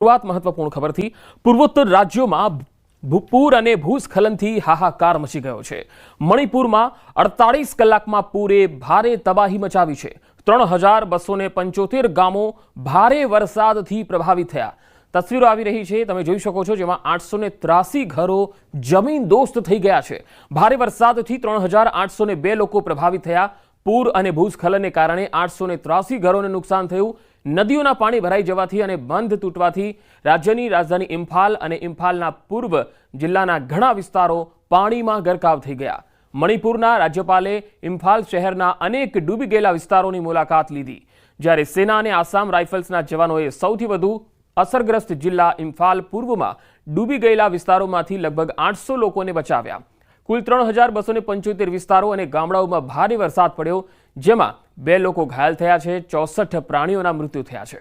શરૂઆત મહત્વપૂર્ણ ખબરથી પૂર્વોત્તર રાજ્યોમાં ભૂપૂર અને ભૂસ્ખલનથી હાહાકાર મચી ગયો છે. મણિપુરમાં અડતાળીસ કલાકમાં પૂરે ભારે તબાહી મચાવી છે. ત્રણ હજાર બસો ને પંચોતેર ગામો ભારે વરસાદથી પ્રભાવિત થયા. તસવીરો આવી રહી છે, તમે જોઈ શકો છો જેમાં આઠસો ને ત્રાસી ઘરો જમીન દોસ્ત થઈ ગયા છે. ભારે વરસાદથી ત્રણ હજાર આઠસો ને બે લોકો પ્રભાવિત થયા. પૂર અને ભૂસ્ખલનને કારણે આઠસો ને ત્રાસી ઘરોને નુકસાન થયું. નદીઓના પાણી ભરાઈ જવાથી અને બંધ તૂટવાથી રાજ્યની રાજધાની ઇમ્ફાલ અને ઇમ્ફાલના પૂર્વ જિલ્લાના ઘણા વિસ્તારો પાણીમાં ગરકાવ થઈ ગયા. મણિપુરના રાજ્યપાલે ઇમ્ફાલ શહેરના અનેક ડૂબી ગયેલા વિસ્તારોની મુલાકાત લીધી. જ્યારે સેના અને આસામ રાઇફલ્સના જવાનોએ સૌથી વધુ અસરગ્રસ્ત જિલ્લા ઇમ્ફાલ પૂર્વમાં ડૂબી ગયેલા વિસ્તારોમાંથી લગભગ આઠસો લોકોને બચાવ્યા. કુલ ત્રણ હજાર બસો પંચોતેર વિસ્તારો અને ગામડાઓમાં ભારે વરસાદ પડ્યો, જેમાં બે લોકો ઘાયલ થયા છે, ચોસઠ પ્રાણીઓના મૃત્યુ થયા છે.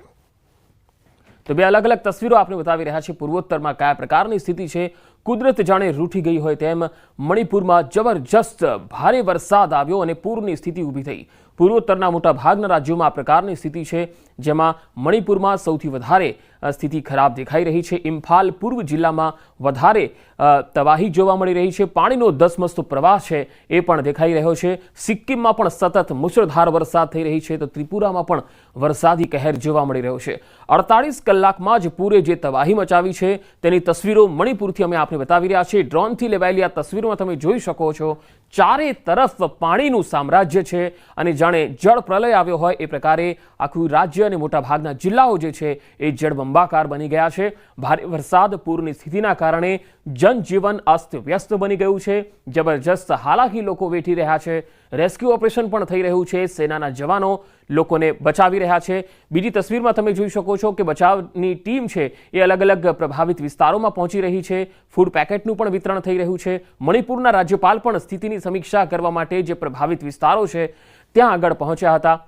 તો બે અલગ અલગ તસવીરો આપણે બતાવી રહ્યા છે પૂર્વોત્તરમાં કયા પ્રકારની સ્થિતિ છે? કુદરત જાણે રૂઠી ગઈ હોય તેમ મણિપુરમાં જબરજસ્ત ભારે વરસાદ આવ્યો અને પૂરની સ્થિતિ ઊભી થઈ. પૂર્વોત્તરના મોટા ભાગના રાજ્યોમાં આ પ્રકારની સ્થિતિ છે, જેમાં મણિપુરમાં સૌથી વધારે સ્થિતિ ખરાબ દેખાઈ રહી છે. ઇમ્ફાલ પૂર્વ જિલ્લામાં વધારે તવાહી જોવા મળી રહી છે. પાણીનો ધસમસતો પ્રવાહ છે એ પણ દેખાઈ રહ્યો છે. સિક્કિમમાં પણ સતત મુશળધાર વરસાદ થઈ રહી છે તો ત્રિપુરામાં પણ વરસાદી કહેર જોવા મળી રહ્યો છે. અડતાળીસ કલાકમાં જ પૂરે જે તબાહી મચાવી છે તેની તસવીરો મણિપુરથી અમે આપને બતાવી રહ્યા છીએ. ડ્રોનથી લેવાયેલી આ તસવીરોમાં તમે જોઈ શકો છો ચારે તરફ પાણીનું સામ્રાજ્ય છે અને જાણે જળ પ્રલય આવ્યો હોય એ પ્રકારે આખું રાજ્ય અને મોટાભાગના જિલ્લાઓ જે છે એ જળબંબાકાર બની ગયા છે. ભારે વરસાદ પૂરની સ્થિતિના કારણે જનજીવન અસ્તવ્યસ્ત બની ગયું છે. જબરજસ્ત હાલાકી લોકો વેઠી રહ્યા છે. રેસ્ક્યુ ઓપરેશન પણ થઈ રહ્યું છે. સેનાના જવાનો લોકોને બચાવી રહ્યા છે. બીજી તસવીરમાં તમે જોઈ શકો છો કે બચાવની ટીમ છે એ અલગ અલગ પ્રભાવિત વિસ્તારોમાં પહોંચી રહી છે. ફૂડ પેકેટનું પણ વિતરણ થઈ રહ્યું છે. મણિપુરના રાજ્યપાલ પણ સ્થિતિની સમીક્ષા કરવા માટે જે પ્રભાવિત વિસ્તારો છે, ત્યાં આગળ પહોંચ્યા હતા.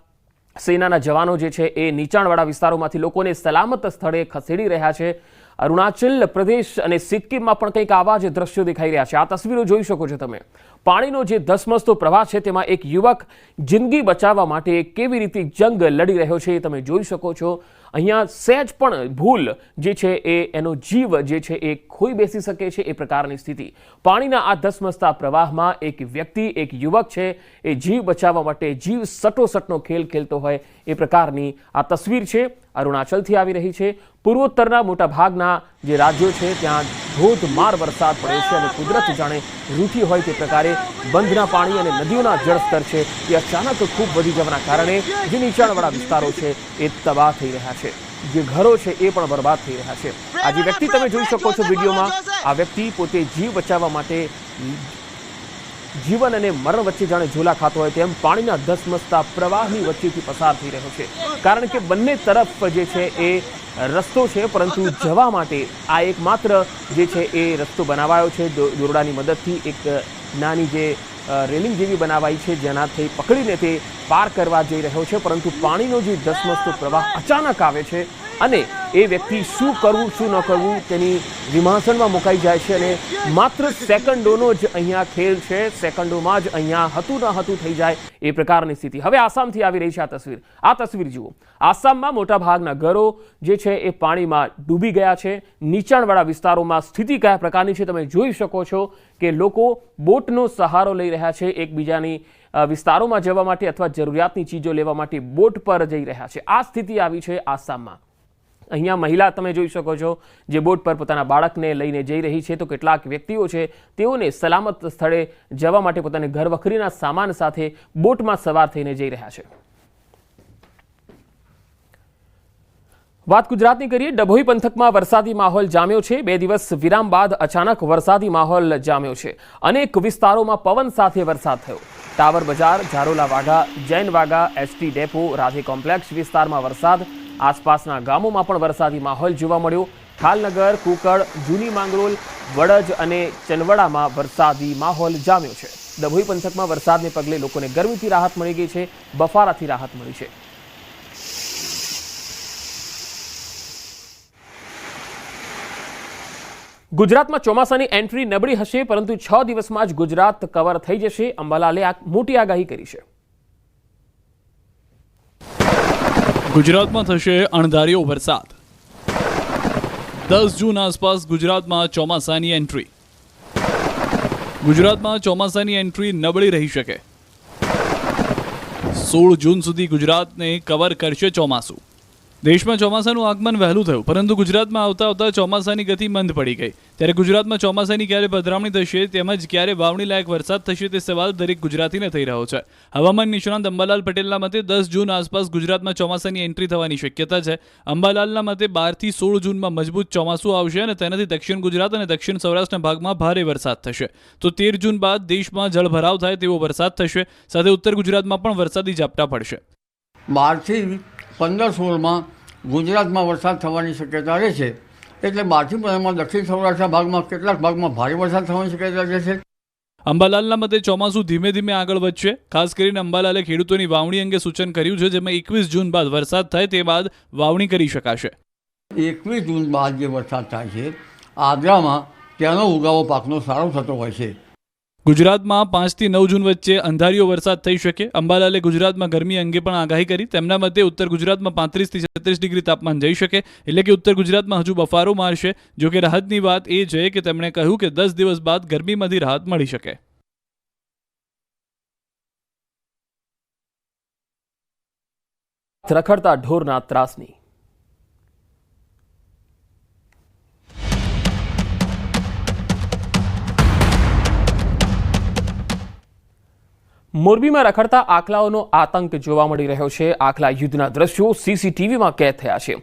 સેનાના જવાનો જે છે એ નીચાણવાળા વિસ્તારોમાંથી લોકોને સલામત સ્થળે ખસેડી રહ્યા છે. અરુણાચલ પ્રદેશ અને સિક્કિમમાં પણ કંઈક આવા જ દ્રશ્યો દેખાઈ રહ્યા છે. આ તસવીરો જોઈ શકો છો તમે. પાણીનો જે ધસમસતો પ્રવાહ છે, તેમાં એક યુવક જિંદગી બચાવવા માટે કેવી રીતે જંગ લડી રહ્યો છે એ તમે જોઈ શકો છો. અહીંયા સહેજ પણ ભૂલ જે છે એ એનો જીવ જે છે એ ખોઈ બેસી શકે છે એ પ્રકારની સ્થિતિ. પાણીના આ ધસમસતા પ્રવાહમાં એક વ્યક્તિ, એક યુવક છે, એ જીવ બચાવવા માટે જીવ સટોસટનો ખેલ ખેલતો હોય એ પ્રકારની આ તસવીર છે. અરુણાચલથી આવી રહી છે. પૂર્વોત્તરના મોટા ભાગના જે રાજ્યો છે, ત્યાં ધોધમાર વરસાદ પડ્યો છે અને કુદરત જાણે રૂઠી હોય તે પ્રકારે બંધના પાણી અને નદીઓના જળસ્તર છે એ અચાનક ખૂબ વધી જવાના કારણે જે નીચાણવાળા વિસ્તારો છે, એ તબાહ થઈ રહ્યા છે. જે ઘરો છે, એ પણ બરબાદ થઈ રહ્યા છે. આ જે વ્યક્તિ તમે જોઈ શકો છો વિડીયોમાં, આ વ્યક્તિ પોતે જીવ બચાવવા માટે જીવન અને મરણ વચ્ચે જાણે ઝોલા ખાતો હોય તેમ પાણીના ધસમસતા પ્રવાહની વચ્ચેથી પસાર થઈ રહ્યો છે. કારણ કે બંને તરફ જે છે એ રસ્તો છે, પરંતુ જવા માટે આ એકમાત્ર જે છે એ રસ્તો બનાવાયો છે. દોરડાની મદદથી એક નાની જે રેલિંગ જેવી બનાવાઈ છે, જેનાથી પકડીને તે પાર કરવા જઈ રહ્યો છે, પરંતુ પાણીનો જે ધસમસતો પ્રવાહ અચાનક આવે છે અને એ વ્યક્તિ શું કરવું, શું ન કરવું તેની વિમાસણમાં મુકાઈ જાય છે અને માત્ર સેકન્ડોનો જ અહીંયા ખેલ છે, સેકન્ડોમાં જ અહીંયા હતું ન હતું થઈ જાય એ પ્રકારની સ્થિતિ. હવે આસામથી આવી રહી છે આ તસવીર. આ તસવીર જુઓ. આસામમાં મોટાભાગના ઘરો જે છે એ પાણીમાં ડૂબી ગયા છે. નીચાણવાળા વિસ્તારોમાં સ્થિતિ કયા પ્રકારની છે તમે જોઈ શકો છો કે લોકો બોટનો સહારો લઈ રહ્યા છે એકબીજાની વિસ્તારોમાં જવા માટે અથવા જરૂરિયાતની ચીજો લેવા માટે બોટ પર જઈ રહ્યા છે. આ સ્થિતિ આવી છે આસામમાં. અહીંયા મહિલા તમે જોઈ શકો છો, જે બોટ પર પોતાના બાળકને લઈને જઈ રહી છે, તો કેટલાક વ્યક્તિઓ છે, તેઓને સલામત સ્થળે જવા માટે પોતાને ઘર વખરીના સામાન સાથે બોટમાં સવાર થઈને જઈ રહ્યા છે. વાત ગુજરાતની કરીએ, ડભોઈ પંથકમાં વરસાદી માહોલ જામ્યો છે, બે દિવસ વિરામ બાદ અચાનક વરસાદી માહોલ જામ્યો છે. અનેક વિસ્તારોમાં પવન સાથે વરસાદ થયો. ટાવર બજાર, Zarola Vagha, Jain Vagha, ST depot, Radhe complex વિસ્તારમાં વરસાદ આસપાસના ગામોમાં પણ વરસાદી માહોલ જોવા મળ્યો. ખાલનગર, કુકડ, જૂની માંગરોલ, વડજ અને ચનવડામાં વરસાદી માહોલ જામ્યો છે. ડભોઈ પંથકમાં વરસાદને પગલે લોકોને ગરમીથી રાહત મળી ગઈ છે, બફારાથી રાહત મળી છે. ગુજરાતમાં ચોમાસાની એન્ટ્રી નબળી હશે, પરંતુ છ દિવસમાં જ ગુજરાત કવર થઈ જશે. અંબાલાલે આ મોટી આગાહી કરી છે. ગુજરાતમાં થશે અણધાર્યો વરસાદ દસ જૂન આસપાસ ગુજરાતમાં ચોમાસાની એન્ટ્રી. ગુજરાતમાં ચોમાસાની એન્ટ્રી નબળી રહી શકે. સોળ જૂન સુધી ગુજરાતને કવર કરશે ચોમાસું. દેશમાં ચોમાસાનું આગમન વહેલું થયું, પરંતુ ગુજરાતમાં આવતા આવતા ચોમાસાની ગતિ મંદ પડી ગઈ. ત્યારે ગુજરાતમાં ચોમાસાની ક્યારે પધરામણી થશે તેમજ ક્યારે વાવણી લાયક વરસાદ થશે તે સવાલ દરેક ગુજરાતીને થઈ રહ્યો છે. હવામાન નિષ્ણાંત અંબાલાલ પટેલના મતે દસ જૂન આસપાસ ગુજરાતમાં ચોમાસાની એન્ટ્રી થવાની શક્યતા છે. અંબાલાલના મતે બારથી સોળ જૂનમાં મજબૂત ચોમાસું આવશે અને તેનાથી દક્ષિણ ગુજરાત અને દક્ષિણ સૌરાષ્ટ્રના ભાગમાં ભારે વરસાદ થશે. તો તેર જૂન બાદ દેશમાં જળભરાવ થાય તેવો વરસાદ થશે, સાથે ઉત્તર ગુજરાતમાં પણ વરસાદી ઝાપટા પડશે. બારથી પંદર સોળમાં ગુજરાતમાં વરસાદ થવાની શક્યતા રહે છે. એટલે બારથી પંદરમાં દક્ષિણ સૌરાષ્ટ્રના ભાગમાં કેટલાક ભાગમાં ભારે વરસાદ થવાની શક્યતા રહે છે. અંબાલાલના મતે ચોમાસું ધીમે ધીમે આગળ વધશે. ખાસ કરીને અંબાલાલે ખેડૂતોની વાવણી અંગે સૂચન કર્યું છે જેમાં એકવીસ જૂન બાદ વરસાદ થાય તે બાદ વાવણી કરી શકાશે. એકવીસ જૂન બાદ જે વરસાદ થાય છે આગ્રામાં ત્યાંનો ઉગાવો પાકનો સારો થતો હોય છે. ગુજરાતમાં પાંચથી નવ જૂન વચ્ચે અંધારીયો વરસાદ થઈ શકે. અંબાલાલે ગુજરાતમાં ગરમી અંગે પણ આગાહી કરી. તેમના મતે ઉત્તર ગુજરાતમાં પાંત્રીસથી છત્રીસ ડિગ્રી તાપમાન જઈ શકે. એટલે કે ઉત્તર ગુજરાતમાં હજુ બફારો મારશે. જો કે રાહતની વાત એ છે કે તેમણે કહ્યું કે દસ દિવસ બાદ ગરમીમાંથી રાહત મળી શકે. રખડતા ઢોરના ત્રાસની મોરબીમાં રખડતા આખલાઓનો આતંક જોવા મળી રહ્યો છે. આખલા યુદ્ધના દ્રશ્યો સીસીટીવીમાં કેદ થયા છે.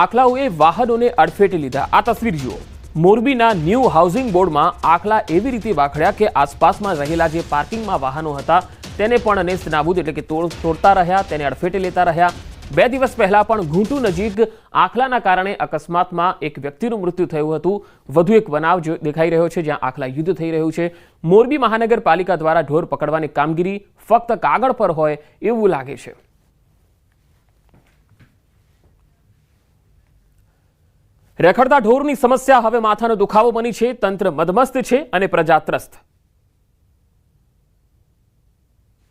આખલાઓએ વાહનોને અડફેટે લીધા. આ તસવીર જુઓ મોરબીના ન્યૂ હાઉસિંગ બોર્ડમાં આખલા એવી રીતે વાખડ્યા કે આસપાસમાં રહેલા જે પાર્કિંગમાં વાહનો હતા, તેને પણ નેસ્ત નાબૂદ એટલે કે તોડ તોડતા રહ્યા, તેને અડફેટે લેતા રહ્યા. બે દિવસ પહેલા પણ ઘૂંટુ નજીક આખલાના કારણે અકસ્માતમાં એક વ્યક્તિનું મૃત્યુ થયું હતું. વધુ એક બનાવ દેખાઈ રહ્યો છે જ્યાં આખલા યુદ્ધ થઈ રહ્યું છે. મોરબી મહાનગરપાલિકા દ્વારા ઢોર પકડવાની કામગીરી ફક્ત કાગળ પર હોય એવું લાગે છે. રખડતા ઢોરની સમસ્યા હવે માથાનો દુખાવો બની છે. તંત્ર મદમસ્ત છે અને પ્રજા ત્રસ્ત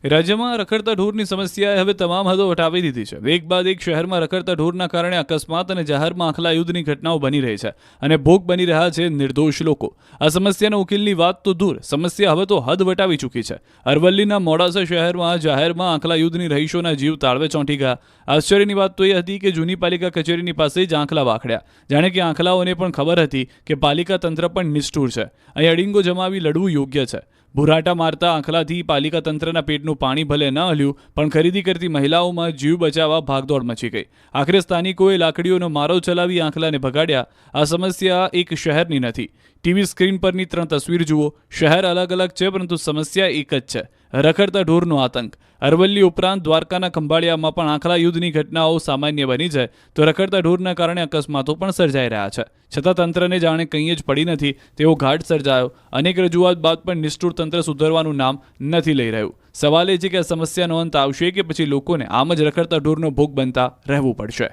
રાજ્યમાં રખડતા ઢોરની સમસ્યાએ હવે તમામ હદો વટાવી દીધી છે. એક બાદ એક શહેરમાં રખડતા ઢોરના કારણે અકસ્માત અને જાહેરમાં આખલા યુદ્ધની ઘટનાઓ બની રહી છે અને ભોગ બની રહ્યા છે નિર્દોષ લોકો. આ સમસ્યાના ઉકેલની વાત તો દૂર. સમસ્યા હવે તો હદ વટાવી ચૂકી છે. અરવલ્લીના મોડાસા શહેરમાં જાહેરમાં આખલા યુદ્ધની રહીશોના જીવ તાળવે ચોંટી ગયા. આશ્ચર્યની વાત તો એ હતી કે જૂની પાલિકા કચેરીની પાસે જ આંખલા વાખડ્યા. જાણે કે આંખલાઓને પણ ખબર હતી કે પાલિકા તંત્ર પણ નિષ્ઠુર છે. અહીં અડિંગો જમાવી લડવું યોગ્ય છે. ભુરાટા મારતા આંખલાથી પાલિકા તંત્રના પેટનું પાણી ભલે ન હલ્યું, પણ ખરીદી કરતી મહિલાઓમાં જીવ બચાવવા ભાગદોડ મચી ગઈ. આખરે સ્થાનિકોએ લાકડીઓનો મારો ચલાવી આંખલાને ભગાડ્યા. આ સમસ્યા એક શહેરની નથી. ટીવી સ્ક્રીન પરની ત્રણ તસવીર જુઓ. શહેર અલગ અલગ છે, પરંતુ સમસ્યા એક જ છે. રખડતા ઢોરનો આતંક. અરવલ્લી ઉપરાંત દ્વારકાના ખંભાળિયામાં પણ આખલા યુદ્ધની ઘટનાઓ સામાન્ય બની છે. તો રખડતા ઢોરના કારણે અકસ્માતો પણ સર્જાઈ રહ્યા છે. છતાં તંત્રને જાણે કંઈ જ પડી નથી, તેવો ઘાટ સર્જાયો. અનેક રજૂઆત બાદ પણ નિષ્ઠુર તંત્ર સુધરવાનું નામ નથી લઈ રહ્યું. સવાલ એ છે કે આ સમસ્યાનો અંત આવશે કે પછી લોકોને આમ જ રખડતા ઢોરનો ભોગ બનતા રહેવું પડશે?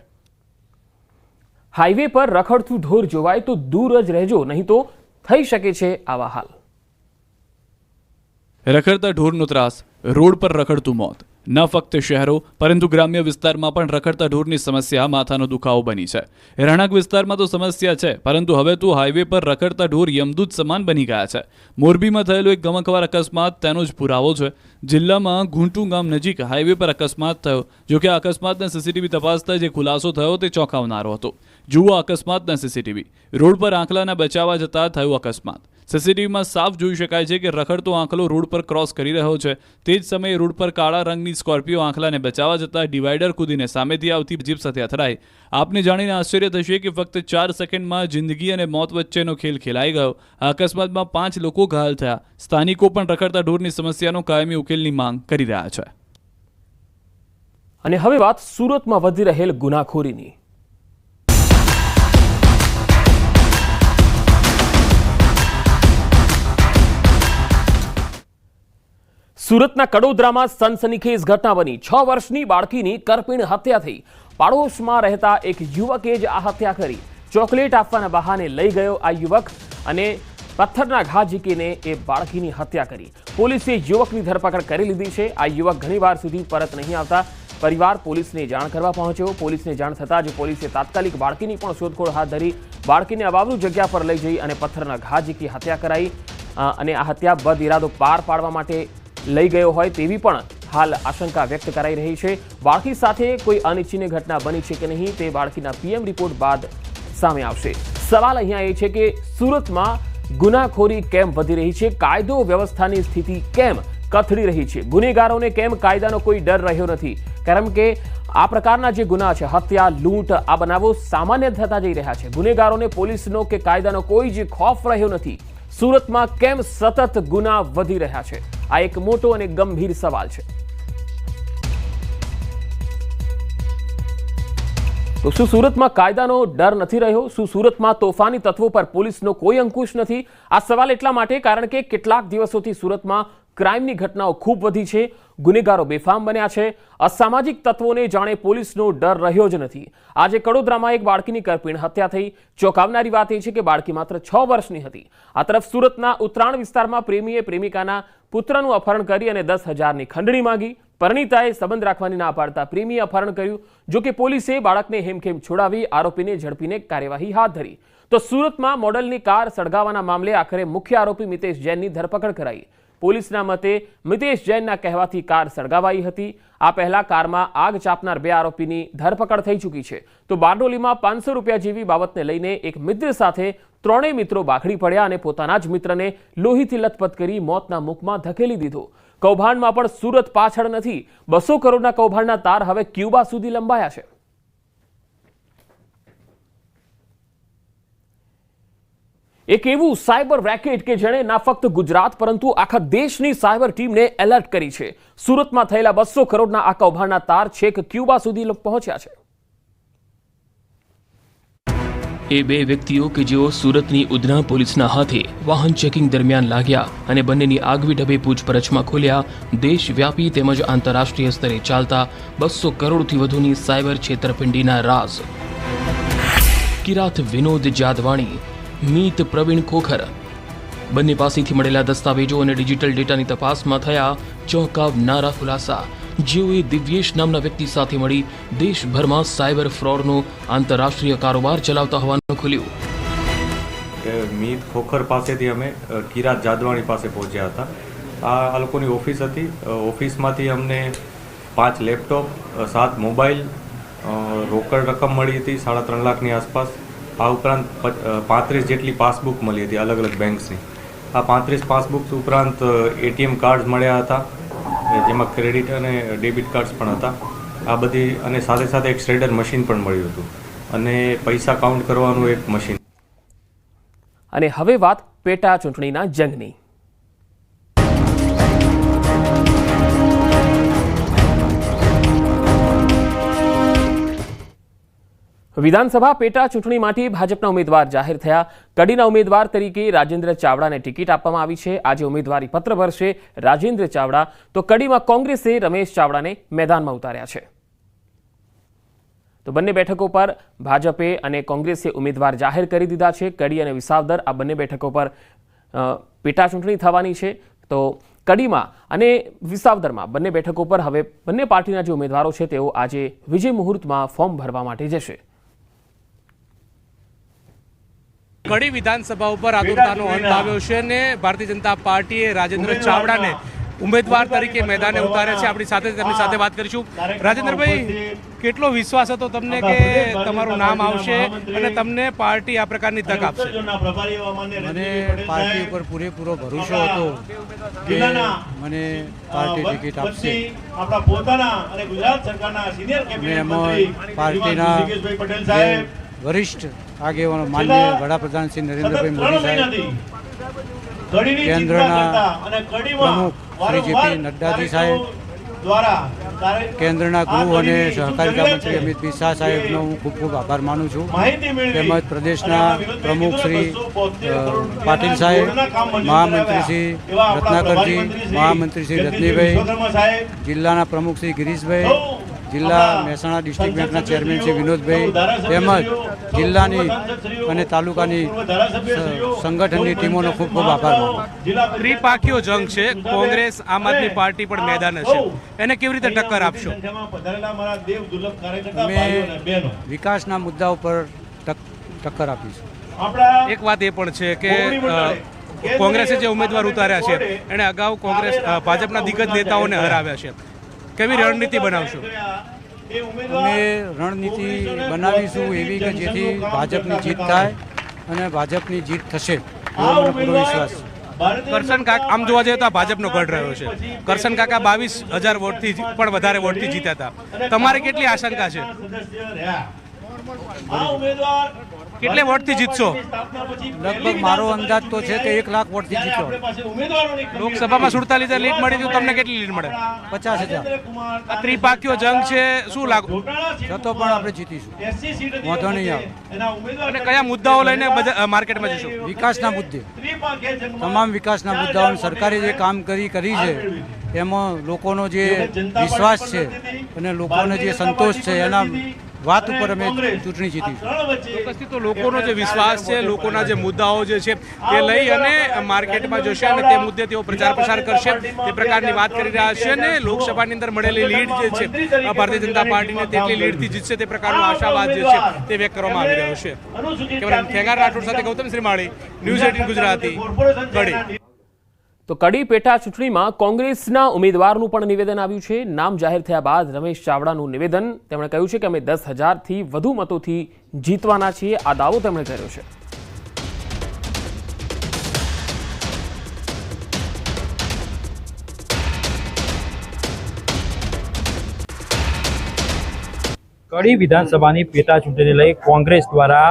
હાઈવે પર રખડતું ઢોર જોવાય તો દૂર જ રહેજો, નહીં તો થઈ શકે છે આવા હાલ. રખડતા ઢોરનો ત્રાસ, રોડ પર રખડતું મોત. ન ફક્ત શહેરો, પરંતુ ગ્રામ્ય વિસ્તારમાં પણ રખડતા ઢોરની સમસ્યા માથાનો દુખાવો બની છે. રહેણાંક વિસ્તારમાં તો સમસ્યા છે, પરંતુ હવે તો હાઈવે પર રખડતા ઢોર યમદૂત સમાન બની ગયા છે. મોરબીમાં થયેલો એક ગમકવાર અકસ્માત તેનો જ પુરાવો છે. જિલ્લામાં ઘૂંટુ ગામ નજીક હાઈવે પર અકસ્માત થયો, જો કે આ અકસ્માતને સીસીટીવી તપાસતા જે ખુલાસો થયો તે ચોંકાવનારો હતો. જુઓ અકસ્માતના સીસીટીવી. રોડ પર આંખલાના બચાવવા જતા થયું અકસ્માત. સીસીટીવીમાં સાફ જોઈ શકાય છે કે રખડતો આંખલો રોડ પર ક્રોસ કરી રહ્યો છે. તે જ સમયે રોડ પર કાળા રંગની સ્કોર્પિયો આંખલાને બચાવવા જતા ડિવાઈડર કૂદીને સામેથી આવતી જીપ સાથે અથડાઈ. આપને જાણીને આશ્ચર્ય થશે કે ફક્ત ચાર સેકન્ડમાં જિંદગી અને મોત વચ્ચેનો ખેલ ખેલાઈ ગયો. આ અકસ્માતમાં પાંચ લોકો ઘાયલ થયા. સ્થાનિકો પણ રખડતા ઢોરની સમસ્યાનો કાયમી ઉકેલની માંગ કરી રહ્યા છે. અને હવે વાત સુરતમાં વધી રહેલ ગુનાખોરીની. સુરતના કડોદરામાં સનસનીખેજ ઘટના બની. છ વર્ષની બાળકીની કરપીણ હત્યા થઈ. પાડોશમાં રહેતા એક યુવકે જ આ હત્યા કરી. ચોકલેટ આપવાના બહાને લઈ ગયો આ યુવક અને પથ્થરના ઘા ઝીકીને એ બાળકીની હત્યા કરી. પોલીસે યુવકની ધરપકડ કરી લીધી છે. આ યુવક ઘણીવાર સુધી પરત નહીં આવતા. પરિવાર પોલીસને જાણ કરવા પહોંચ્યો. પોલીસને જાણ થતાં જ પોલીસે તાત્કાલિક બાળકીની પણ શોધખોળ હાથ ધરી, બાળકીને અવાવરૂ જગ્યા પર લઈ જઈ અને પથ્થરના ઘા ઝીકી હત્યા કરાઈ. અને આ હત્યા બદ ઇરાદો પાર પાડવા માટે લઈ ગયો હોય તેવી પણ હાલ આશંકા વ્યક્ત કરાઈ રહી છે. બાળકી સાથે કોઈ અનિચ્છનીય ઘટના બની છે કે નહીં તે બાળકીના પીએમ રિપોર્ટ બાદ સામે આવશે. સવાલ અહીંયા એ છે કે સુરતમાં ગુનાખોરી કેમ વધી રહી છે? કાયદો વ્યવસ્થાની સ્થિતિ કેમ કથળી રહી છે? ગુનેગારોને કેમ કાયદાનો કોઈ ડર રહ્યો નથી? કારણ કે આ પ્રકારના જે ગુના છે, હત્યા, લૂંટ, આ બનાવો સામાન્ય થતા જઈ રહ્યા છે. ગુનેગારોને પોલીસનો કે કાયદાનો કોઈ જ ખોફ રહ્યો નથી. સુરતમાં કેમ સતત ગુના વધી રહ્યા છે? આ એક મોટો અને ગંભીર સવાલ છે. તો શું સુરતમાં કાયદાનો ડર નથી રહ્યો? શું સુરતમાં તોફાની તત્વો પર પોલીસનો કોઈ અંકુશ નથી? આ સવાલ એટલા માટે કારણ કે કેટલાક દિવસોથી સુરતમાં ક્રાઇમની ઘટનાઓ ખૂબ વધી છે. ગુનેગારો બેફામ બન્યા છે. અસામાજિક તત્વોને જાણે પોલીસનો ડર રહ્યો જ નથી. આજે કડોદરામાં એક બાળકીની કરપીણ હત્યા થઈ. ચોંકાવનારી વાત એ છે કે બાળકી માત્ર છ વર્ષની હતી. આ તરફ સુરતના ઉત્તરાયણ વિસ્તારમાં પ્રેમીએ પ્રેમિકાના પુત્રનું અપહરણ કરી અને દસ હજારની ખંડણી માંગી. પરણીતાએ સંબંધ રાખવાની ના પાડતા પ્રેમીએ અપહરણ કર્યું. જોકે પોલીસે બાળકને હેમખેમ છોડાવી આરોપીને ઝડપીને કાર્યવાહી હાથ ધરી. તો સુરતમાં મોડલની કાર સળગાવવાના મામલે આખરે મુખ્ય આરોપી મિતેશ જૈનની ધરપકડ કરાઈ. પોલીસના મતે મિતેશ જૈનના કહેવાથી કાર સળગાવાઈ હતી. આ પહેલા કારમાં આગ ચાપનાર બે આરોપીની ધરપકડ થઈ ચૂકી છે. તો બારડોલીમાં પાંચસો રૂપિયા જેવી બાબતને લઈને એક મિત્ર સાથે ત્રણેય મિત્રો બાખડી પડ્યા અને પોતાના જ મિત્રને લોહીથી લથપથ કરી મોતના મુખમાં ધકેલી દીધો. કૌભાંડમાં પણ સુરત પાછળ નથી. બસો કરોડના કૌભાંડના તાર હવે ક્યુબા સુધી લંબાયા છે. એક એવું સાયબર રેકેટ કે જેણે ના ફક્ત ગુજરાત, પરંતુ આખા દેશની સાયબર ટીમને એલર્ટ કરી છે. સુરતમાં થયેલા બસો કરોડના આ કૌભાંડના તાર છેક ક્યુબા સુધી પહોંચ્યા છે. એ બે વ્યક્તિઓ કે જેઓ સુરતની ઉધના પોલીસના હાથે વાહન ચેકિંગ દરમિયાન લાગ્યા અને બંનેની આગવી ઢબે પૂછપરછમાં ખોલ્યા, દેશવ્યાપી તેમજ આંતરરાષ્ટ્રીય સ્તરે ચાલતા બસો કરોડથી વધુની સાયબર છેતરપિંડીના રાઝ કિરાત વિનોદ જાદવાણી મીત પ્રવીણ ખોખર. બંને પાસેથી મળેલા દસ્તાવેજો અને ડિજિટલ ડેટાની તપાસમાં થયા ચોંકાવનારા ખુલાસા. જેઓએ દિવ્યેશ નામના વ્યક્તિ સાથે મળી દેશભરમાં સાયબર ફ્રોડનો આંતરરાષ્ટ્રીય કારોબાર ચલાવતા હોવાનું ખુલ્યું. મીત ખોખર પાસેથી અમે કિરાત જાદવાણી પાસે પહોંચ્યા હતા. આ લોકોની ઓફિસ હતી. ઓફિસમાંથી અમને પાંચ લેપટોપ સાત મોબાઈલ રોકડ રકમ મળી હતી, સાડા ત્રણ લાખની આસપાસ. આ ઉપરાંત પાંત્રીસ જેટલી પાસબુક મળી હતી અલગ અલગ બેંક્સની આ પાંત્રીસ પાસબુક ઉપરાંત એટીએમ કાર્ડ મળ્યા હતા જેમાં ક્રેડિટ અને ડેબિટ કાર્ડ્સ પણ હતા. આ બધી, અને સાથે સાથે એક શ્રેડર મશીન પણ મળ્યું હતું. અને પૈસા કાઉન્ટ કરવાનું એક મશીન. અને હવે વાત પેટા ચૂંટણીના જંગની. વિધાનસભા પેટા ચૂંટણી માટે ભાજપના ઉમેદવાર જાહેર થયા. કડીના ઉમેદવાર તરીકે રાજેન્દ્ર ચાવડાને ટિકિટ આપવામાં આવી છે. આજે ઉમેદવારી પત્ર ભરશે રાજેન્દ્ર ચાવડા. તો કડીમાં કોંગ્રેસે રમેશ ચાવડાને મેદાનમાં ઉતાર્યા છે. તો બંને બેઠકો પર ભાજપે અને કોંગ્રેસે ઉમેદવાર જાહેર કરી દીધા છે. કડી અને વિસાવદર આ બંને બેઠકો પર પેટા ચૂંટણી થવાની છે. તો કડીમાં અને વિસાવદરમાં બંને બેઠકો પર હવે બંને પાર્ટીના જે ઉમેદવારો છે તેઓ આજે વિજય મુહૂર્તમાં ફોર્મ ભરવા માટે જશે. કડી વિધાનસભા ઉપર આતુરતાનો અંત આવ્યો છે અને ભારતીય જનતા પાર્ટીએ રાજેન્દ્ર ચાવડાને ઉમેદવાર તરીકે મેદાને ઉતાર્યા છે. આપણી સાથે તેમની સાથે વાત કરીશું. રાજેન્દ્રભાઈ કેટલો વિશ્વાસ હતો તમને કે તમારું નામ આવશે અને તમને પાર્ટી આ પ્રકારની તક આપશે? મને પાર્ટી ઉપર પૂરેપૂરો ભરોસો હતો કે મને પાર્ટી ટિકિટ આપશે. આપણા પોતાના અને ગુજરાત સરકારના સિનિયર મેં એમાં પાર્ટીના વરિષ્ઠ આગેવાનો માન્ય વડાપ્રધાન શ્રી નરેન્દ્રભાઈ મોદી સાહેબ કેન્દ્રના પ્રમુખ શ્રી જેપી નડ્ડાજી સાહેબ કેન્દ્રના ગૃહ અને સહકારિતા મંત્રી અમિત શાહ સાહેબનો હું ખૂબ ખૂબ આભાર માનું છું. તેમજ પ્રદેશના પ્રમુખ શ્રી વિરોધભાઈ કીધું ને 272 કરોડ પાટીલ સાહેબ મહામંત્રી શ્રી. રત્નાકરજી મહામંત્રી શ્રી રત્નીભાઈ જિલ્લાના પ્રમુખ શ્રી ગિરીશભાઈ જિલ્લા મહેસાણા ડિસ્ટ્રિક્ટ બેંકના ચેરમેન શ્રી વિનોદભાઈ તેમજ જિલ્લાની અને તાલુકાની સંગઠનની ટીમોનો ખૂબ ખૂબ આભાર માનું ત્રિપાખીઓ જંગ છે. કોંગ્રેસ આમ આદમી પાર્ટી પણ મેદાન હશે એને કેવી રીતે ટક્કર આપશો? સંખ્યામાં પધારેલા મારા દેવ દુર્લભ કાર્યકર્તા અમે ભાઈઓ અને બહેનો વિકાસના મુદ્દા ઉપર ટક્કર આપીશું. આપણા એક વાત એ પણ છે કે કોંગ્રેસે જે ઉમેદવાર ઉતાર્યા છે એણે અગાઉ કોંગ્રેસ ભાજપના દિગ્ગજ નેતાઓને હરાવ્યા છે. કેવી રણનીતિ બનાવશો? એ અમે રણનીતિ બનાવીશું એવી કે જેથી ભાજપની જીત થાય અને ભાજપની જીત થશે. એવો મને પૂરો વિશ્વાસ છે. કરશન કાકા આમ જોવા જઈએ તો આ ભાજપનો ગઢ રહ્યો છે. કરશન કાકા બાવીસ હજાર વોટથી પણ વધારે વોટથી જીત્યા હતા. તમારે કેટલી આશંકા છે? કેટલે વોટથી જીતશો? લગભગ મારો અંદાજ તો છે કે એક લાખ વોટથી જીતશો લોકસભામાં સુડતાલીસ હજાર લીડ મળી તો તમને કેટલી લીડ મળે? પચાસ હજાર. ત્રિપાખીઓ જંગ છે શું લાગુ? જતો પણ આપણે જીતીશું. એસસી સીટ હતી વાંધો નહીં ઉમેદવાર અને કયા મુદ્દાઓ લઈને માર્કેટમાં જઈશું? વિકાસના મુદ્દે. તમામ વિકાસના મુદ્દાઓ સરકારે જે કામ કરી કરી છે એમાં લોકોનો જે વિશ્વાસ છે અને લોકોને જે સંતોષ છે એના વાત ઉપર અમે ચૂંટણી જીતીશું. તો લોકોનો જે વિશ્વાસ છે લોકોના જે મુદ્દાઓ જે છે તે લઈ અને માર્કેટમાં જશે અને તે મુદ્દે તેઓ પ્રચાર પ્રસાર કરશે. તે પ્રકારની વાત કરી રહ્યા છે અને લોકસભાની અંદર મળેલી લીડ જે છે ભારતીય જનતા પાર્ટીને તેટલી લીડથી જીતશે તે પ્રકારનો આશાવાદ જે છે તે વ્યક્ત કરવામાં આવી રહ્યો છે. કેમેરામેન ખેગાર રાઠોડ સાથે ગૌતમ શ્રીમાળી ન્યૂઝ એટીન ગુજરાતી કડી તો કડી પેટા ચૂંટણીમાં કોંગ્રેસના ઉમેદવારનું પણ નિવેદન આવ્યું છે. નામ જાહેર થયા બાદ રમેશ ચાવડાનું નિવેદન. તેમણે કહ્યું છે કે અમે દસ હજારથી વધુ મતોથી જીતવાના છીએ. આ દાવો તેમણે કર્યો છે. કડી વિધાનસભાની પેટા ચૂંટણીને લઈ કોંગ્રેસ દ્વારા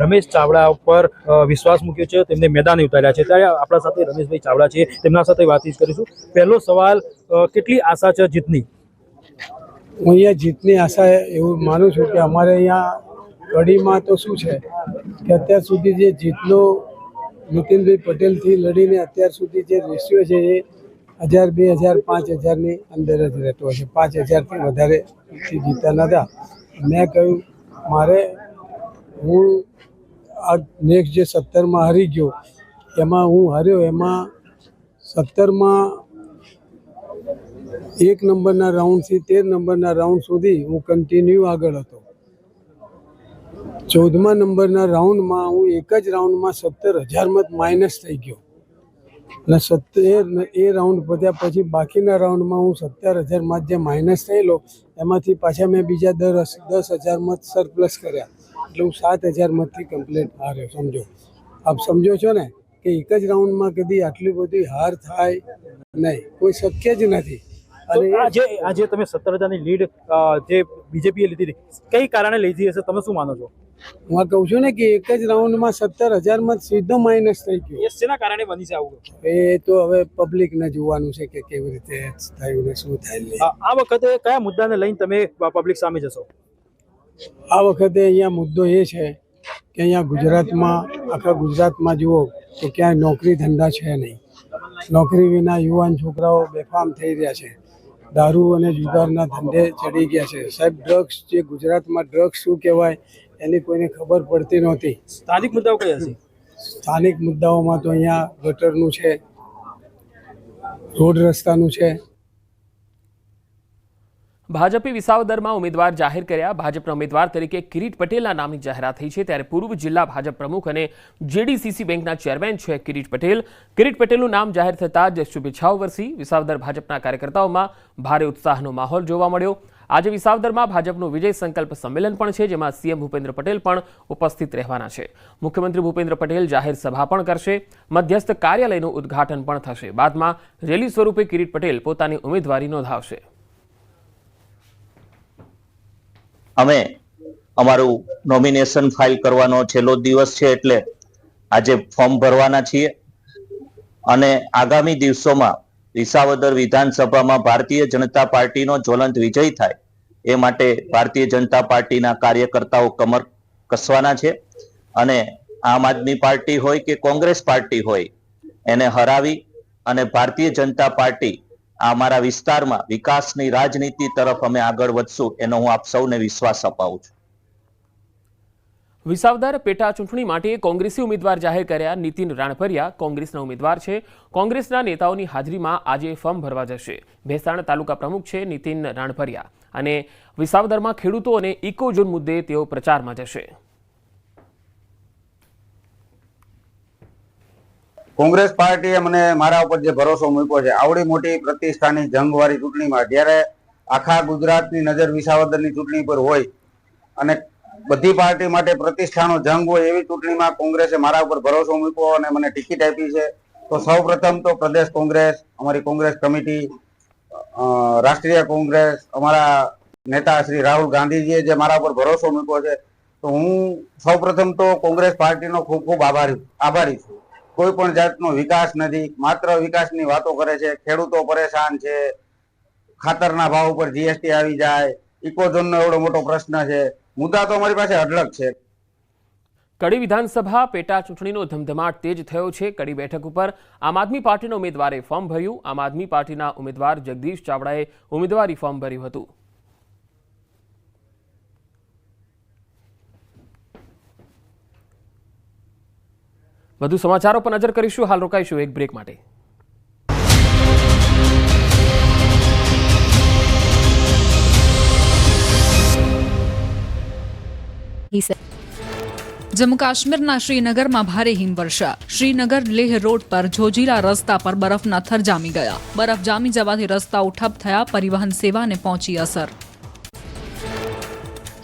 રમેશ ચાવડા ઉપર વિશ્વાસ મૂક્યો છે. તેમને મેદાને ઉતાર્યા છે. ત્યારે આપણા સાથે રમેશભાઈ ચાવડા છે. તેમના સાથે વાતચીત કરીશું. પહેલો સવાલ કેટલી આશા છે જીતની? હું અહીંયા જીતની આશા એવું માનું છું કે અમારે અહીંયા કડીમાં તો શું છે કે અત્યાર સુધી જે જીતનો નીતિનભાઈ પટેલથી લડીને અત્યાર સુધી જે રેશિયો છે એ હજાર બે, હજાર પાંચ હજારની અંદર જ રહેતો હશે. પાંચ હજારથી વધારે જીતતા નહોતા મેં કહ્યું, મારે હું આ નેક્સ્ટ જે સત્તરમાં હારી ગયો, એમાં હું હાર્યો, એમાં સત્તરમાં એક નંબરના રાઉન્ડથી તેર નંબરના રાઉન્ડ સુધી હું કન્ટિન્યુ આગળ હતો. ચૌદમા નંબરના રાઉન્ડમાં હું એક જ રાઉન્ડમાં સત્તર હજારમાં જ માઇનસ થઈ ગયો. અને સત્તેર એ રાઉન્ડ પત્યા પછી બાકીના રાઉન્ડમાં હું સત્તર હજારમાં જે માઇનસ થયેલો, એમાંથી પાછા મેં બીજા દસ દસ હજારમાં સરપ્લસ કર્યા. એટલે હું સાત હજારમાંથી કમ્પ્લેટ હાર્યો, સમજો. આપ સમજો છો ને કે એક જ રાઉન્ડમાં કદી આટલી બધી હાર થાય નહીં. કોઈ શક્ય જ નથી. અને આજે આજે તમે સત્તર હજારની લીડ જે બીજેપીએ લીધી હતી કઈ કારણે લીધી હશે? તમે શું માનો છો? હું કહું છું ને કે એક જ રાઉન્ડમાં સત્તર હજાર મત સીધો માઇનસ થઈ ગયો. એ શેના કારણે બની છે આવું? એ તો હવે પબ્લિકને જોવાનું છે કે કેવી રીતે થયું ને શું થાય આ આ વખતે કયા મુદ્દાને લઈને તમે પબ્લિક સામે જશો? આ વખતે અહીંયા મુદ્દો એ છે કે અહીંયા ગુજરાતમાં આખા ગુજરાતમાં જુઓ તો ક્યાંય નોકરી ધંધા છે નહીં. નોકરી વિના યુવાન છોકરાઓ બેફામ થઈ રહ્યા છે. દારૂ અને જુગારના ધંધે ચડી ગયા છે. સાહેબ ડ્રગ્સ જે ગુજરાતમાં ડ્રગ્સ શું કહેવાય એની કોઈને ખબર પડતી નહોતી. સ્થાનિક મુદ્દાઓ કયા છે? સ્થાનિક મુદ્દાઓમાં તો અહીંયા ગટરનું છે રોડ રસ્તાનું છે ભાજપે વિસાવદરમાં ઉમેદવાર જાહેર કર્યા. ભાજપના ઉમેદવાર તરીકે કિરીટ પટેલના નામની જાહેરાત થઈ છે. ત્યારે પૂર્વ જિલ્લા ભાજપ પ્રમુખ અને જેડીસીસી બેંકના ચેરમેન છે કિરીટ પટેલ. કિરીટ પટેલનું નામ જાહેર થતાં જ શુભેચ્છાઓ વરસી. વિસાવદર ભાજપના કાર્યકર્તાઓમાં ભારે ઉત્સાહનો માહોલ જોવા મળ્યો. આજે વિસાવદરમાં ભાજપનું વિજય સંકલ્પ સંમેલન પણ છે, જેમાં સીએમ ભૂપેન્દ્ર પટેલ પણ ઉપસ્થિત રહેવાના છે. મુખ્યમંત્રી ભૂપેન્દ્ર પટેલ જાહેર સભા પણ કરશે. મધ્યસ્થ કાર્યાલયનું ઉદ્ઘાટન પણ થશે. બાદમાં રેલી સ્વરૂપે કિરીટ પટેલ પોતાની ઉમેદવારી નોંધાવશે. અમે અમારું નોમિનેશન ફાઇલ કરવાનો છેલ્લો દિવસ છે એટલે આજે ફોર્મ ભરવાના છીએ. અને આગામી દિવસોમાં વિસાવદર વિધાનસભામાં ભારતીય જનતા પાર્ટીનો જ્વલંત વિજય થાય એ માટે ભારતીય જનતા પાર્ટીના કાર્યકર્તાઓ કમર કસવાના છે. અને આમ આદમી પાર્ટી હોય કે કોંગ્રેસ પાર્ટી હોય એને હરાવી અને ભારતીય જનતા પાર્ટી અમારા વિસ્તારમાં વિકાસની રાજનીતિ તરફ અમે આગળ વધશું, એનો હું આપ સૌને વિશ્વાસ અપાવું છું. વિસાવદર પેટા ચૂંટણી માટે કોંગ્રેસી ઉમેદવાર જાહેર કર્યા, નીતિન રાણપરિયા કોંગ્રેસના ઉમેદવાર છે. કોંગ્રેસના નેતાઓની હાજરીમાં આજે ફોર્મ ભરવા જશે. ભેસાણ તાલુકા પ્રમુખ છે નીતિન રાણપરિયા અને વિસાવદરમાં ખેડૂતો અને ઇકો ઝોન મુદ્દે તેઓ પ્રચારમાં જશે. કોંગ્રેસ પાર્ટીએ મને મારા ઉપર જે ભરોસો મૂક્યો છે, આવડી મોટી પ્રતિષ્ઠાની જંગવાળી ચૂંટણીમાં જ્યારે આખા ગુજરાતની નજર વિસાવદરની ચૂંટણી પર હોય અને બધી પાર્ટી માટે પ્રતિષ્ઠાનો જંગ હોય એવી ચૂંટણીમાં કોંગ્રેસે મારા ઉપર ભરોસો મૂક્યો અને મને ટિકિટ આપી છે, તો સૌ તો પ્રદેશ કોંગ્રેસ, અમારી કોંગ્રેસ કમિટી રાષ્ટ્રીય કોંગ્રેસ, અમારા નેતા શ્રી રાહુલ ગાંધીજીએ જે મારા ઉપર ભરોસો મૂક્યો છે, તો હું સૌ તો કોંગ્રેસ પાર્ટીનો ખૂબ ખૂબ આભારી આભારી છું. કોઈ પણ જાતનો વિકાસ નથી. માત્ર વિકાસની વાતો કરે છે. ખેડૂતો પરેશાન છે. ખાતરના ભાવ ઉપર જીએસટી આવી જાય. ઇકોઝોનનો એવડો મોટો પ્રશ્ન છે. મુદ્દા તો અમારી પાસે અઢળક છે. કડી વિધાનસભા પેટા ચૂંટણીનો ધમધમાટ તેજ થયો છે. કડી બેઠક ઉપર આમ આદમી પાર્ટીના ઉમેદવારે ફોર્મ ભર્યું. આમ આદમી પાર્ટીના ઉમેદવાર જગદીશ ચાવડાએ ઉમેદવારી ફોર્મ ભર્યું હતું. વધુ સમાચારો પર નજર કરીશું. હાલ રોકાઈશું એક બ્રેક માટે. જમ્મુ કાશ્મીરના શ્રીનગરમાં ભારે હિમવર્ષા. શ્રીનગર લેહ રોડ પર જોજીલા રસ્તા પર બરફના થર જામી ગયા. બરફ જામી જવાથી રસ્તાઓ ઠપ થયા, પરિવહન સેવાને પહોંચી અસર.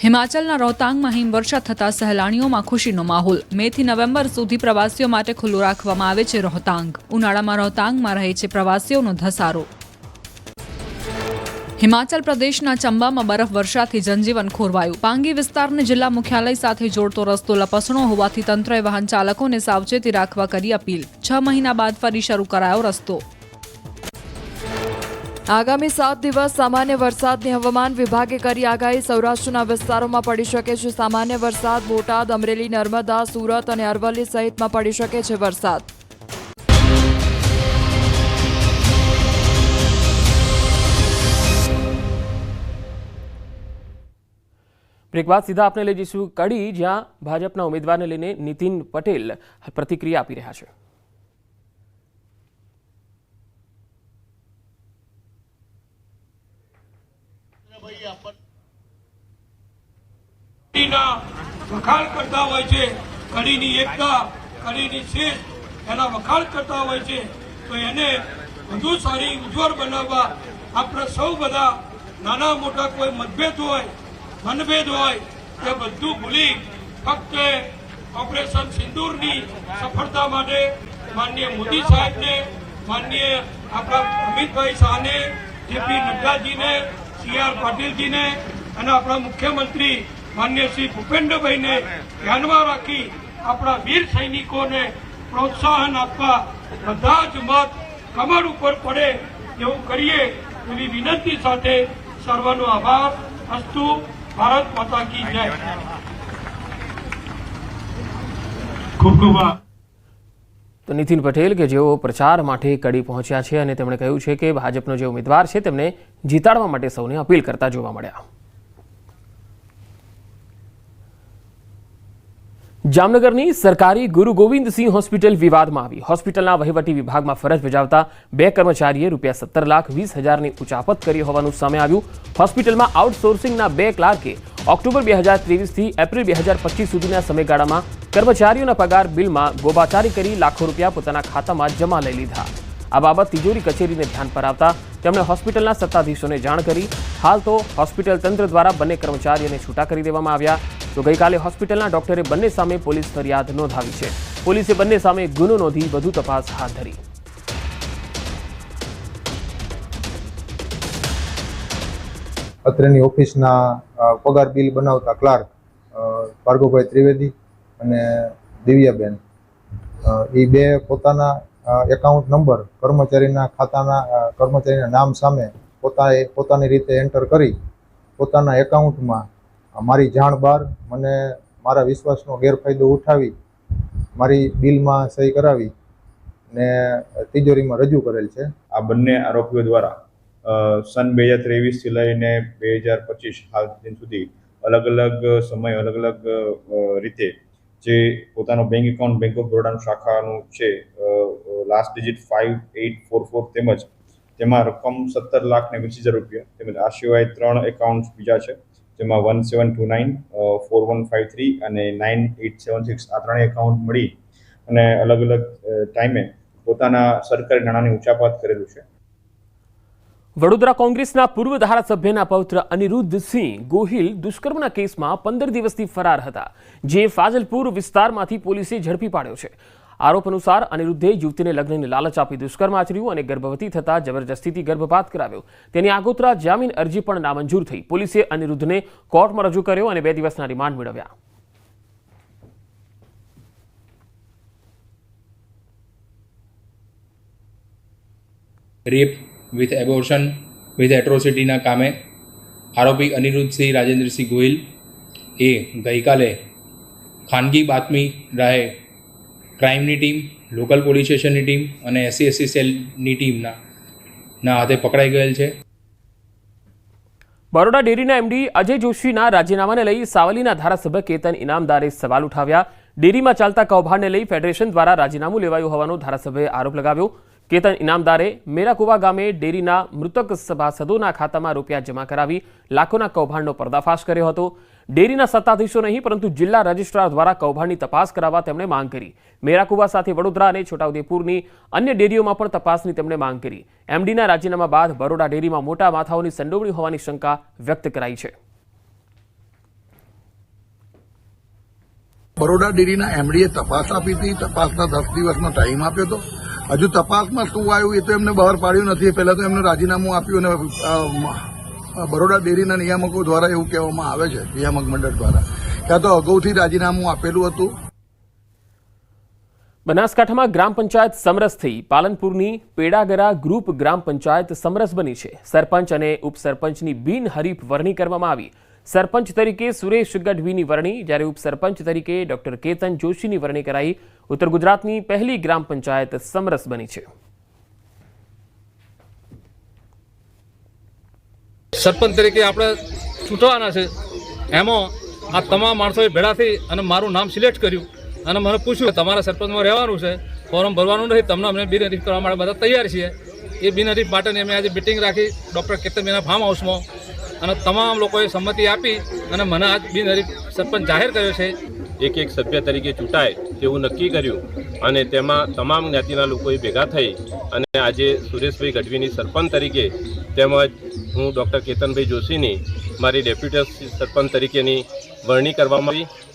હિમાચલના રોહતાંગમાં હિમવર્ષા થતા સહેલાણીઓમાં ખુશીનો માહોલ. મેથી નવેમ્બર સુધી પ્રવાસીઓ માટે ખુલ્લું રાખવામાં આવે છે રોહતાંગ. ઉનાળામાં રોહતાંગમાં રહે છે પ્રવાસીઓનો ધસારો. હિમાચલ પ્રદેશના ચંબામાં બરફ વર્ષાથી જનજીવન ખોરવાયું. પાંગી વિસ્તારને જિલ્લા મુખ્યાલય સાથે જોડતો રસ્તો લપસણો હોવાથી તંત્રએ વાહન ચાલકોને સાવચેતી રાખવા કરી અપીલ. છ મહિના બાદ ફરી શરૂ કરાયો રસ્તો. આગામી સાત દિવસ સામાન્ય વરસાદની હવામાન વિભાગે કરી આગાહી. સૌરાષ્ટ્રના વિસ્તારોમાં પડી શકે છે સામાન્ય વરસાદ. બોટાદ, અમરેલી, નર્મદા, સુરત અને અરવલ્લી સહિતમાં પડી શકે છે વરસાદ. બ્રેક બાદ સીધા આપણે લઈ જઈશું કડી, જ્યાં ભાજપના ઉમેદવારને લઈને નીતિન પટેલ પ્રતિક્રિયા આપી રહ્યા છે. વખાણ કરતા હોય છે, કડીની એકતા, કડીની શેષ એના વખાણ કરતા હોય છે, તો એને વધુ સારી ઉજ્જવળ બનાવવા આપણે સૌ બધા નાના મોટા કોઈ મતભેદ હોય, મનભેદ હોય તે બધું ભૂલી ફક્ત ઓપરેશન સિંદૂરની સફળતા માટે માનનીય મોદી સાહેબને, માનનીય આપણા અમિતભાઈ શાહને, જેપી નડ્ડાજીને, સી આર પાટીલજીને અને આપણા મુખ્યમંત્રી માન્ય શ્રી ભૂપેન્દ્રભાઈને ધ્યાનમાં રાખી આપણા વીર સૈનિકોને પ્રોત્સાહન આપવા બધા જ મત કમર ઉપર પડે એવું કરીએ એવી વિનંતી સાથે સર્વનો આભાર. અસ્તુ, ભારત માતા કી જય. ખૂબ ખૂબ તો નીતિન પટેલ કે જેઓ પ્રચાર માટે કડી પહોંચ્યા છે અને તેમણે કહ્યું છે કે ભાજપનો જે ઉમેદવાર છે તેમને જીતાડવા માટે સૌને અપીલ કરતા જોવા મળ્યા. જામનગરની સરકારી ગુરુ ગોવિંદસિંહ હોસ્પિટલ વિવાદમાં આવી. હોસ્પિટલના વહીવટી વિભાગમાં ફરજ બજાવતા બે કર્મચારીએ રૂપિયા સત્તર લાખ વીસ હજારની ઉચાપત કરી હોવાનું સામે આવ્યું. હોસ્પિટલમાં આઉટસોર્સિંગના બે ક્લાર્કે ઓક્ટોબર બે હજાર ત્રેવીસથી એપ્રિલ બે હજાર પચીસ સુધીના સમયગાળામાં કર્મચારીઓના પગાર બિલમાં ગોબાચારી કરી લાખો રૂપિયા પોતાના ખાતામાં જમા લઈ લીધા. આ બાબત તિજોરી કચેરીને ધ્યાન પર આવતા તેમણે હોસ્પિટલના સત્તાધીશોને જાણ કરી. હાલ તો હોસ્પિટલ તંત્ર દ્વારા બંને કર્મચારીઓને છૂટા કરી દેવામાં આવ્યા. તો ગઈકાલે હોસ્પિટલના ડોક્ટરે બંને સામે પોલીસ ફરિયાદ નોંધાવી છે. પોલીસે બંને સામે ગુનો નોંધી વધુ તપાસ હાથ ધરી. અત્રેની ઓફિસના પગાર બિલ બનાવતા ક્લાર્ક ભાર્ગવભાઈ ત્રિવેદી અને દિવ્યાબેન. એ બે પોતાના એકાઉન્ટ નંબર કર્મચારીના ખાતાના કર્મચારીના નામ સામે પોતાએ, પોતાની રીતે એન્ટર કરી, પોતાના એકાઉન્ટમાં મારી જાણ બહાર મને મારા વિશ્વાસનો ગેરફાયદો ઉઠાવી, મારી બિલમાં સહી કરાવી ને તિજોરીમાં રજૂ કરેલ છે. આ બંને આરોપીઓ દ્વારા સન બે હજાર ત્રેવીસથી લઈને બે હજાર પચીસ હાલ દિન સુધી અલગ અલગ સમય, અલગ અલગ રીતે જે પોતાનો બેંક એકાઉન્ટ બેંક ઓફ બરોડાનું શાખાનું છે last digit five eight four four તેમજ તેમાં રકમ સત્તર લાખ ને વીસ હજાર રૂપિયા તેમજ આ સિવાય ત્રણ એકાઉન્ટ બીજા છે, જેમાં one seven two nine four one five three અને નાઇન એઇટ સેવન સિક્સ આ ત્રણેય એકાઉન્ટ મળી અને અલગ અલગ ટાઈમે પોતાના સરકારી નાણાંની ઉચાપાત કરેલું છે. વડોદરા કોંગ્રેસના પૂર્વ ધારાસભ્યના પૌત્ર અનિરુદ્ધ સિંહ ગોહિલ દુષ્કર્મના કેસમાં પંદર દિવસથી ફરાર હતા, જે ફાજલપુર વિસ્તારમાંથી પોલીસે ઝડપી પાડ્યો છે. આરોપ અનુસાર અનિરુદ્ધે યુવતીને લગ્નની લાલચ આપી દુષ્કર્મ આચર્યું અને ગર્ભવતી થતા જબરજસ્તીથી ગર્ભપાત કરાવ્યો. તેની આગોતરા જામીન અરજી પણ નામંજૂર થઈ. પોલીસે અનિરુદ્ધને કોર્ટમાં રજૂ કર્યો અને બે દિવસના રિમાન્ડ મેળવ્યા. રેપ વિથ એબોર્શન વિથ એટ્રોસિટીના કામે આરોપી અનિરુદ્ધસિંહ રાજેન્દ્રસિંહ ગોહિલ એ ગઈકાલે ખાનગી બાતમી રાહે ક્રાઇમની ટીમ, લોકલ પોલીસ સ્ટેશનની ટીમ અને એસસી એસસી સેલની ટીમના, ના હાથે પકડાઈ ગયેલ છે. બરોડા ડેરીના એમડી અજય જોશીના રાજીનામાને લઈ સાવલીના ધારાસભ્ય કેતન ઇનામદારે સવાલ ઉઠાવ્યા. ડેરીમાં ચાલતા કૌભાંડને લઈ ફેડરેશન દ્વારા રાજીનામું લેવાયું હોવાનો ધારાસભ્યએ આરોપ લગાવ્યો. કેતન ઇનામદારે મેરાકુવા ગામે ડેરીના મૃતક સભાસદોના ખાતામાં રૂપિયા જમા કરાવી લાખોના કૌભાંડનો પર્દાફાશ કર્યો હતો. ડેરીના સત્તાધીશો નહીં, પરંતુ જિલ્લા રજિસ્ટ્રાર દ્વારા કૌભાંડની તપાસ કરાવવા તેમણે માંગ કરી. મેરાકુવા સાથે વડોદરા અને છોટાઉદેપુરની અન્ય ડેરીઓમાં પણ તપાસની તેમણે માંગ કરી. એમડીના રાજીનામા બાદ બરોડા ડેરીમાં મોટા માથાઓની સંડોવણી હોવાની શંકા વ્યક્ત કરાઈ છે. બરોડા ડેરીના એમડીએ તપાસ આપી હતી. તપાસના દસ દિવસનો ટાઈમ આપ્યો હતો. હજુ તપાસમાં શું આવ્યું એ તો એમને બહાર પાડ્યું નથી. પહેલાં તો એમને રાજીનામું આપ્યું અને બરોડા ડેરીના નિયામકો દ્વારા એવું કહેવામાં આવે છે, નિયામક મંડળ દ્વારા. ત્યાં તો અગાઉથી રાજીનામું આપેલું હતું. બનાસકાંઠામાં ગ્રામ પંચાયત સમરસ થઈ પાલનપુરની પેડાગરા ગ્રુપ ગ્રામ પંચાયત સમરસ બની છે. સરપંચ અને ઉપસરપંચની બિનહરીફ વરણી કરવામાં આવી. સરપંચ તરીકે સુરેશ ગઢવીની વરણી, જ્યારે ઉપસરપંચ તરીકે ડોક્ટર કેતન જોશીની વરણી કરાઈ. ઉત્તર ગુજરાતની પહેલી ગ્રામ પંચાયત સમરસ બની છે. સરપંચ તરીકે આપણે ચૂંટવાના છે. એમાં આ તમામ માણસોએ ભેળા થઈ અને મારું નામ સિલેક્ટ કર્યું અને મને પૂછ્યું તમારા સરપંચમાં રહેવાનું છે, ફોર્મ ભરવાનું નથી, તમને અમને બિનહરીફ કરવા માટે બધા તૈયાર છીએ. એ બિનહરીફ માટેની અમે આજે મિટિંગ રાખી. ડૉક્ટર કેતનબેના ફાર્મ હાઉસમાં અને તમામ લોકોએ સંમતિ આપી અને મને આજ બિનહરીફ સરપંચ જાહેર કર્યો છે. એક એક સભ્ય તરીકે ચૂંટાય તેવું નક્કી કર્યું અને તેમાં તમામ જ્ઞાતિના લોકોએ ભેગા થઈ અને આજે સુરેશભાઈ ગઢવીની સરપંચ તરીકે તેમજ હું ડૉક્ટર કેતનભાઈ જોશીની, મારી ડેપ્યુટી સરપંચ તરીકેની વરણી કરવામાં આવી.